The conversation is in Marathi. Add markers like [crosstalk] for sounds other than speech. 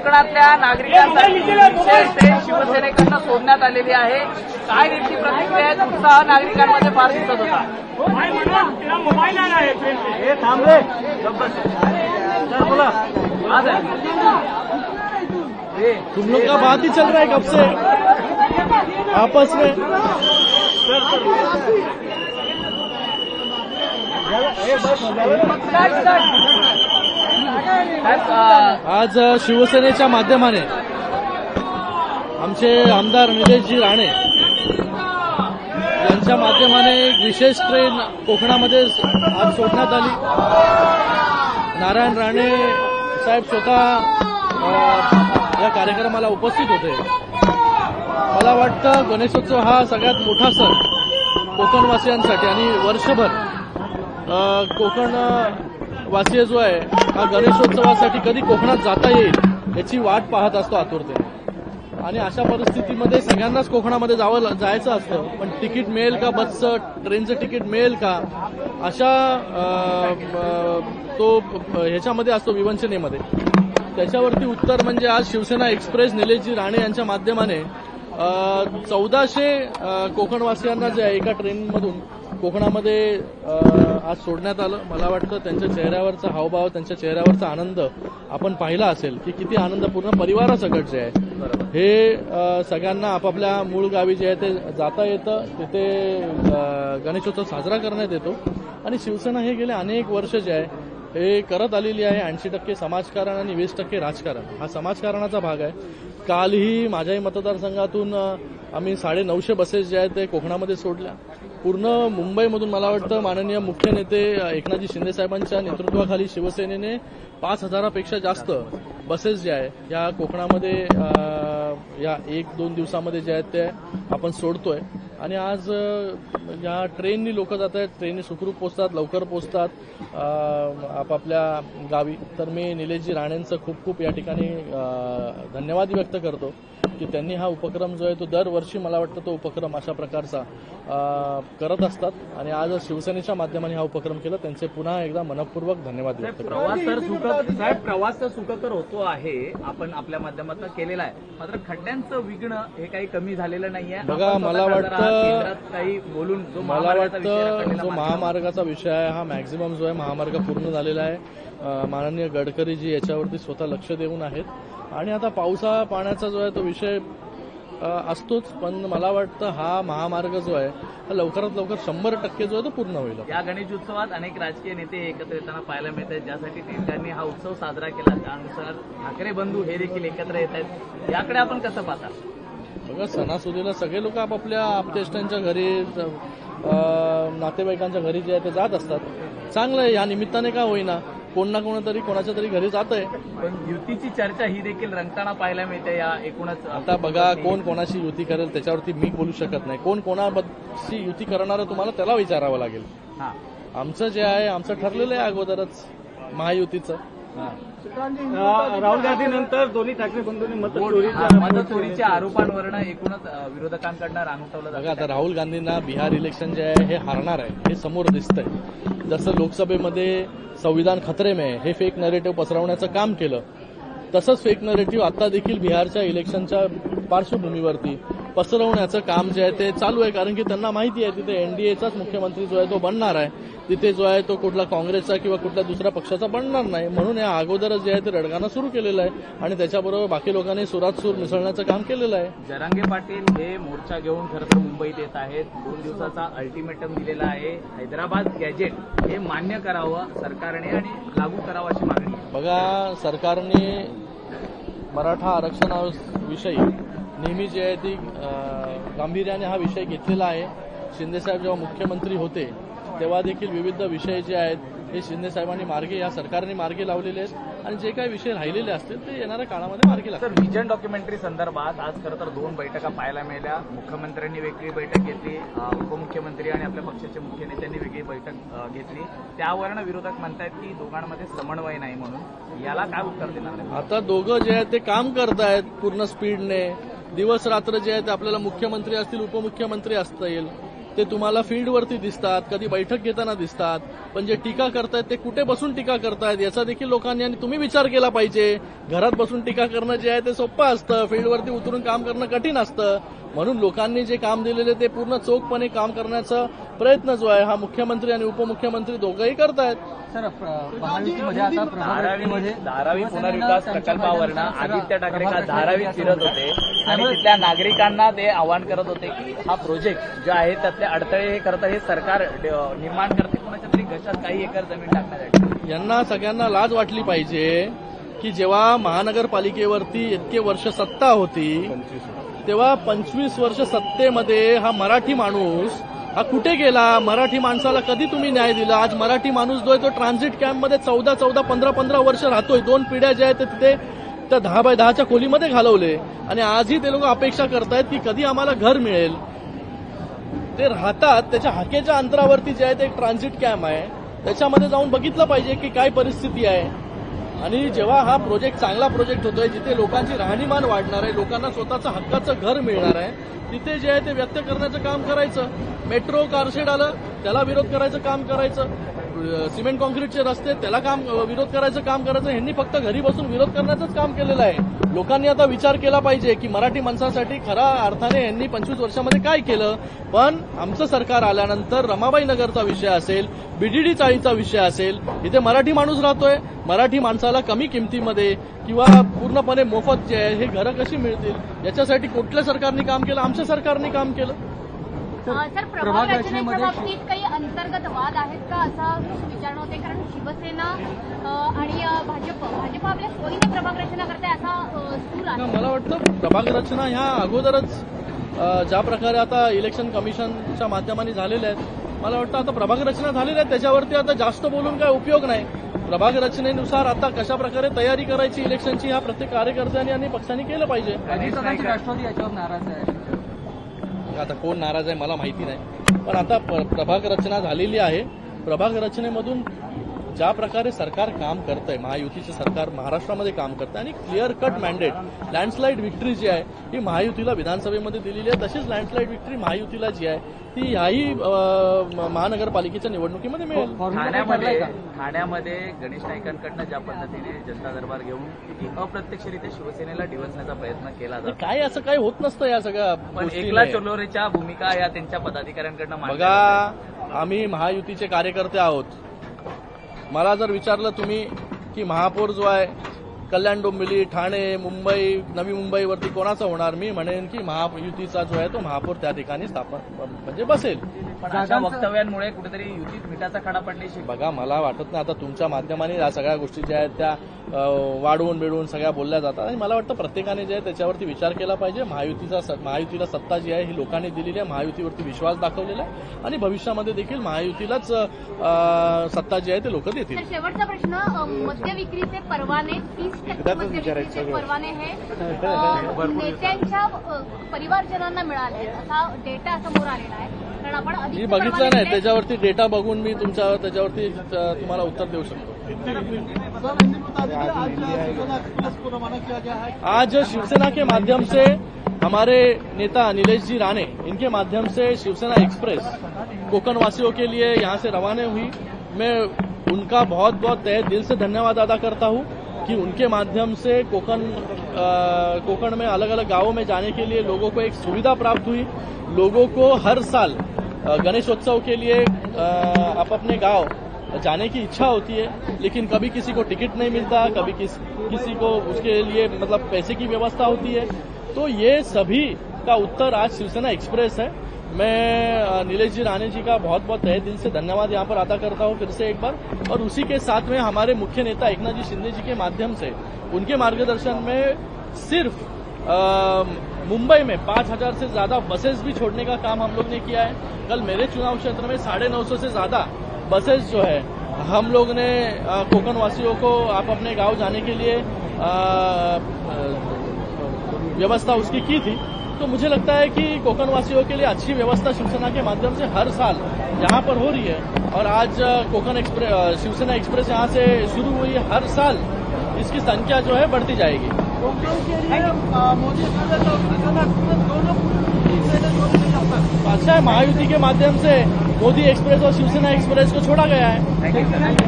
कोकणातल्या नागरिकांसाठी विशेष ट्रेन शिवसेनेकडनं सोडण्यात आलेली आहे. काय नेमकी प्रतिक्रिया आहे? उत्साह नागरिकांमध्ये फार दिसत होता. हे थांब रे सर बोला आज आहे. हे, तुम लोग का बात ही चल. रहा है कब से आपस में साहेब, अं, आज शिवसेनेच्या माध्यमाने आमचे आमदार निलेशजी राणे यांच्या माध्यमाने एक विशेष ट्रेन कोकणामध्ये आज सोडण्यात आली. नारायण राणे साहेब स्वतः या कार्यक्रमाला उपस्थित होते. मला वाटतं गणेशोत्सव हा सगळ्यात मोठा सण कोकणवासियांसाठी आणि वर्षभर अ, कोकण वासीय जो आहे हा गणेशोत्सवासाठी कधी कोकणात जाता येईल याची वाट पाहत असतो आतुरतेने. आणि अशा परिस्थितीमध्ये सगळ्यांनाच कोकणामध्ये जावं जायचं असतं. पण तिकीट मिळेल का बसचं ट्रेनचं तिकीट मिळेल का? अशा तो ह्याच्यामध्ये असतो विवंचनेमध्ये. त्याच्यावरती उत्तर म्हणजे आज शिवसेना एक्सप्रेस निलेशजी राणे यांच्या माध्यमाने चौदाशे कोकणवासियांना जे आहे एका ट्रेनमधून कोकणामध्ये आज सोडण्यात आलं. मला वाटतं त्यांच्या चेहऱ्यावरचा हावभाव त्यांच्या चेहऱ्यावरचा आनंद आपण पाहिला असेल की किती आनंद पूर्ण परिवारासकट जे आहे हे सगळ्यांना आपापल्या मूळ गावी जे आहे ते जाता येतं. तिथे गणेशोत्सव साजरा करण्यात येतो. आणि शिवसेना हे गेले अनेक वर्ष जे आहे हे करत आलेली आहे ऐंशी टक्के समाजकारण आणि वीस टक्के राजकारण. हा समाजकारणाचा भाग आहे. कालही माझ्याही मतदारसंघातून आम्ही साडे नऊशे बसेस जे आहेत ते कोकणामध्ये सोडल्या. पूर्ण मुंबईमधून मला वाटतं माननीय मुख्य नेते एकनाथजी शिंदे साहेबांच्या नेतृत्वाखाली शिवसेनेने पाच हजारापेक्षा जास्त बसेस जे आहे या कोकणामध्ये या एक दोन दिवसामध्ये जे आहेत ते आपण सोडतोय. आणि आज या ट्रेननी लोक जात आहेत ट्रेननी सुखरूप पोचतात लवकर पोचतात आपापल्या गावी. तर मी निलेशजी राणेंचं खूप खूप या ठिकाणी धन्यवाद व्यक्त करतो की त्यांनी हा उपक्रम जो आहे तो दरवर्षी मला वाटतं तो उपक्रम अशा प्रकारचा करत असतात. आणि आज शिवसेनेच्या माध्यमाने हा उपक्रम केला. त्यांचे पुन्हा एकदा मनपूर्वक धन्यवाद व्यक्त करतो. प्रवास तर सुखकर प्रवास तर होतो आहे आपण आपल्या माध्यमातून केलेला आहे. मात्र खड्ड्यांचं विघ्न हे काही कमी झालेलं नाहीये. बघा, मला वाटतं- काही बोलून जो मला वाटतं जो महामार्गाचा विषय आहे हा मॅक्झिमम जो आहे महामार्ग पूर्ण झालेला आहे. माननीय गडकरीजी याच्यावरती स्वतः लक्ष देऊन आहेत. आणि आता पावसा पाण्याचा जो आहे तो विषय असतोच पण मला वाटतं हा महामार्ग जो आहे हा लवकरात लवकर शंभर टक्के जो आहे तो पूर्ण होईल. या गणेश उत्सवात अनेक राजकीय नेते एकत्र येताना पाहायला मिळत आहेत ज्यासाठी त्यांनी हा उत्सव साजरा केला. त्यानुसार ठाकरे बंधू हे देखील एकत्र येत आहेत. याकडे आपण कसं पाहता? बघा सणासुदीला सगळे लोक आपापल्या आपतेष्टांच्या घरी नातेवाईकांच्या घरी जे आहे ते जात असतात. चांगलं आहे या निमित्ताने का होईना? कोण ना कोणतरी कोणाच्या तरी घरी जात आहे पण युतीची चर्चा ही देखील रंगताना पाहायला मिळते या एकूणच आता बघा कोण कोणाशी युती करेल त्याच्यावरती मी बोलू शकत नाही. कोण कोणाशी युती करणार तुम्हाला त्याला विचारावं लागेल. हा. आमचं जे आहे आमचं ठरलेलं आहे अगोदरच महायुतीचं. राहुल गांधीनंतर दोन्ही ठाकरे बंधूंनी मत मतचोरीच्या आरोपांवरनं एकूणच विरोधकांकडनं रांगवलं बघा जातं आता राहुल गांधींना बिहार इलेक्शन जे आहे हे हारणार आहे हे समोर दिसतंय. जसं लोकसभेमध्ये संविधान खतरे में है, हे फेक नरेटिव्ह पसरवण्याचं काम केलं तसंच फेक नरेटिव्ह आता देखील बिहारच्या इलेक्शनच्या पार्श्वभूमीवरती पसरवण्याचं काम जे आहे ते चालू आहे कारण की त्यांना माहिती आहे तिथे एनडीएचाच मुख्यमंत्री जो आहे तो बनणार आहे. तिथे जो आहे तो कुठला काँग्रेसचा किंवा कुठल्या दुसऱ्या पक्षाचा बनणार नाही. म्हणून या अगोदरच जे आहे ते रडगाणं सुरू केलेलं आहे आणि त्याच्याबरोबर बाकी लोकांनी सुरात सूर मिसळण्याचं काम केलेलं आहे. जरांगे पाटील हे मोर्चा घेऊन खरं तर मुंबईत येत आहेत. दोन दिवसाचा अल्टिमेटम दिलेला आहे. हैदराबाद गॅजेट हे मान्य करावं सरकारने आणि लागू करावं अशी मागणी. बघा सरकारने मराठा आरक्षणाविषयी नेहमी जे आहे ती गांभीर्याने हा विषय घेतलेला आहे. शिंदेसाहेब जेव्हा मुख्यमंत्री होते तेव्हा देखील विविध विषय जे आहेत हे शिंदेसाहेबांनी मार्गे या सरकारने मार्गे लावलेले आहेत. आणि जे काही विषय राहिलेले असतील ते येणाऱ्या काळामध्ये मार्गे लागतील. तर विजन डॉक्युमेंटरी संदर्भात आज खरं तर दोन बैठका पाहायला मिळाल्या. मुख्यमंत्र्यांनी वेगळी बैठक घेतली उपमुख्यमंत्री आणि आपल्या पक्षाचे मुख्य नेत्यांनी वेगळी बैठक घेतली. त्यावरनं विरोधक म्हणतायत की दोघांमध्ये समन्वय नाही म्हणून. याला काय उत्तर देणार? आता दोघं जे आहेत ते काम करतायत पूर्ण स्पीडने दिवस रात्र जे आहे ते आपल्याला मुख्यमंत्री असतील उपमुख्यमंत्री असतील ते तुम्हाला फील्डवरती दिसतात कधी बैठक घेताना दिसतात. पण जे टीका करतायत ते कुठे बसून टीका करतायत याचा देखील लोकांनी आणि तुम्ही विचार केला पाहिजे. घरात बसून टीका करणं जे आहे ते सोपं असतं. फील्डवरती उतरून काम करणं कठीण असतं. म्हणून लोकांनी जे काम दिलेले ते पूर्ण चोखपणे काम करण्याचं प्रयत्न जो आहे हा मुख्यमंत्री आणि उपमुख्यमंत्री दोघंही करतायत. सर महायुतीमध्ये आता धारावी धारावी पुनर्विकास प्रकल्पावरनं आदित्य ठाकरे का धारावी फिरत होते? आणि तिथल्या नागरिकांना ते आवाहन करत होते की हा प्रोजेक्ट जो आहे त्यातले अडथळे हे करतं हे सरकार निर्माण करते. कोणाच्या तरी घशात काही एकर जमीन टाकण्यासाठी. यांना सगळ्यांना लाज वाटली पाहिजे की जेव्हा महानगरपालिकेवरती इतके वर्ष सत्ता होती तेव्हा पंचवीस वर्ष सत्तेमध्ये हा मराठी माणूस हा कुठे गेला? मराठी माणसाला कधी तुम्ही न्याय दिला? आज मराठी माणूस जो आहे तो ट्रान्झिट कॅम्पमध्ये चौदा चौदा पंधरा पंधरा वर्ष राहतोय. दोन पिढ्या ज्या आहेत ते तिथे त्या दहा बाय दहाच्या खोलीमध्ये घालवले. आणि आजही ते लोक अपेक्षा करतायत की कधी आम्हाला घर मिळेल. ते राहतात. त्याच्या हाकेच्या अंतरावरती जे आहे ते एक ट्रान्झिट कॅम्प आहे. त्याच्यामध्ये जाऊन बघितलं पाहिजे की काय परिस्थिती आहे. आणि जेव्हा हा प्रोजेक्ट चांगला प्रोजेक्ट होतोय जिथे लोकांची राहणीमान वाढणार आहे लोकांना स्वतःचं हक्काचं घर मिळणार आहे तिथे जे आहे ते व्यक्त करण्याचं काम करायचं. मेट्रो कारशेड आलं त्याला विरोध करायचं काम करायचं. सिमेंट कॉन्क्रीटचे रस्ते त्याला काम विरोध करायचं काम करायचं ह्यांनी फक्त घरी बसून विरोध करण्याचंच काम केलेलं आहे. लोकांनी आता विचार केला पाहिजे की मराठी माणसासाठी खऱ्या अर्थाने यांनी पंचवीस वर्षामध्ये काय केलं? पण आमचं सरकार आल्यानंतर रमाबाई नगरचा विषय असेल बीडीडी चाळीचा विषय असेल इथे मराठी माणूस राहतोय. मराठी माणसाला कमी किमतीमध्ये किंवा पूर्णपणे मोफत जे आहे हे घरं कशी मिळतील? याच्यासाठी कुठल्या सरकारने काम केलं? आमच्या सरकारने काम केलं. सर प्रभाग रचनेच्या बाबतीत काही अंतर्गत वाद आहेत का? असं विचारणं होते कारण शिवसेना आणि भाजप. भाजप आपल्या सोयीने प्रभाग रचना करते असा सूर ना, आहे. मला वाटतं प्रभाग रचना ह्या अगोदरच ज्या प्रकारे आता इलेक्शन कमिशनच्या माध्यमाने झालेल्या आहेत मला वाटतं आता प्रभाग रचना झालेल्या आहेत त्याच्यावरती आता जास्त बोलून काय उपयोग नाही. प्रभाग रचनेनुसार आता कशा प्रकारे तयारी करायची इलेक्शनची हा प्रत्येक कार्यकर्त्यांनी आणि पक्षांनी केलं पाहिजे. राष्ट्रवादी याच्यावर नाराज आहे. आता कोण नाराज आहे मला माहिती नाही. पण आता प्रभाग रचना झालेली आहे. प्रभाग रचनेमधून ज्या प्रकारे सरकार काम करतंय महायुतीचे सरकार महाराष्ट्रामध्ये काम करतंय आणि clear cut mandate landslide victory जी आहे ही महायुतीला विधानसभेमध्ये दिलेली आहे. तशीच लँडस्लाईड विक्ट्री महायुतीला जी आहे ती याही अं, म- महानगरपालिकेच्या निवडणुकीमध्ये मिळेल. ठाण्यामध्ये ठाण्यामध्ये गणेश नाईकांकडनं ज्या पद्धतीने जनता दरबार घेऊन अप्रत्यक्षरित्या शिवसेनेला डिवचण्याचा प्रयत्न केला तर जातो. काय असं काही होत नसतं या सगळ्या पण. एकला चोलोरेच्या भूमिका या त्यांच्या पदाधिकाऱ्यांकडनं बघा आम्ही महायुतीचे कार्यकर्ते आहोत. मला जर विचारलं तुम्ही की महापौर जो आहे कल्याण डोंबिवली ठाणे मुंबई नवी मुंबईवरती कोणाचा होणार? मी म्हणेन की महायुतीचा जो आहे तो महापौर त्या ठिकाणी स्थापन म्हणजे बसेल. पण अशा वक्तव्यांमुळे कुठेतरी युतीत मिठाचा खडा पडण्याची बघा मला वाटत नाही. आता तुमच्या माध्यमाने या सगळ्या गोष्टी ज्या आहेत त्या वाढवून बिडवून सगळ्या बोलल्या जातात. आणि मला वाटतं प्रत्येकाने जे आहे त्याच्यावरती विचार केला पाहिजे. महायुतीचा स- महायुतीला सत्ता जी आहे ही लोकांनी दिलेली आहे. महायुतीवरती विश्वास दाखवलेला आहे. आणि भविष्यामध्ये देखील महायुतीलाच सत्ता जी आहे ते लोक देतील. तर शेवटचा प्रश्न मद्य विक्रीचे परवाने तीस टक्के परवाने हे [laughs] नेत्यांच्या परिवारजनांना मिळाले असा डेटा समोर आलेला आहे. कारण आपण मी बघितलं नाही त्याच्यावरती डेटा बघून मी तुमच्या त्याच्यावरती तुम्हाला उत्तर देऊ शकतो. आज शिवसेना के माध्यम से हमारे नेता नीलेश जी राणे इनके माध्यम से शिवसेना एक्सप्रेस कोकण वासियों के लिए यहाँ से रवाना हुई। मैं उनका बहुत बहुत तय दिल से धन्यवाद अदा करता हूँ कि उनके माध्यम से कोकण कोकण में अलग अलग गाँवों में जाने के लिए लोगों को एक सुविधा प्राप्त हुई। लोगों को हर साल गणेशोत्सव के लिए आप अपने गाँव जाने की इच्छा होती है लेकिन कभी किसी को टिकट नहीं मिलता कभी किस, किसी को उसके लिए मतलब पैसे की व्यवस्था होती है। तो ये सभी का उत्तर आज शिवसेना एक्सप्रेस है। मैं नीलेश जी राणे जी का बहुत बहुत तहे दिल से धन्यवाद यहाँ पर अदा करता हूँ फिर से एक बार। और उसी के साथ में हमारे मुख्य नेता एकनाथ जी शिंदे जी के माध्यम से उनके मार्गदर्शन में सिर्फ़ अ, मुंबई में पाँच हज़ार से ज़्यादा बसेस भी छोड़ने का काम हम लोग ने किया है। कल मेरे चुनाव क्षेत्र में साढ़े नौ सौ ज़्यादा बसेस जो है, हम लोग ने कोकण वासियों को आप अपने गाँव जाने के लिए व्यवस्था उसकी की थी। तो मुझे लगता है कि कोकण वासियों के लिए अच्छी व्यवस्था शिवसेना के माध्यम से हर साल यहाँ पर हो रही है। और आज कोकण एक्सप्रेस शिवसेना एक्सप्रेस यहाँ से शुरू हुई है। हर साल इसकी संख्या जो है बढ़ती जाएगी। अच्छा है महायुति के माध्यम से मोदी एक्सप्रेस और शिवसेना एक्सप्रेस को छोड़ा गया है।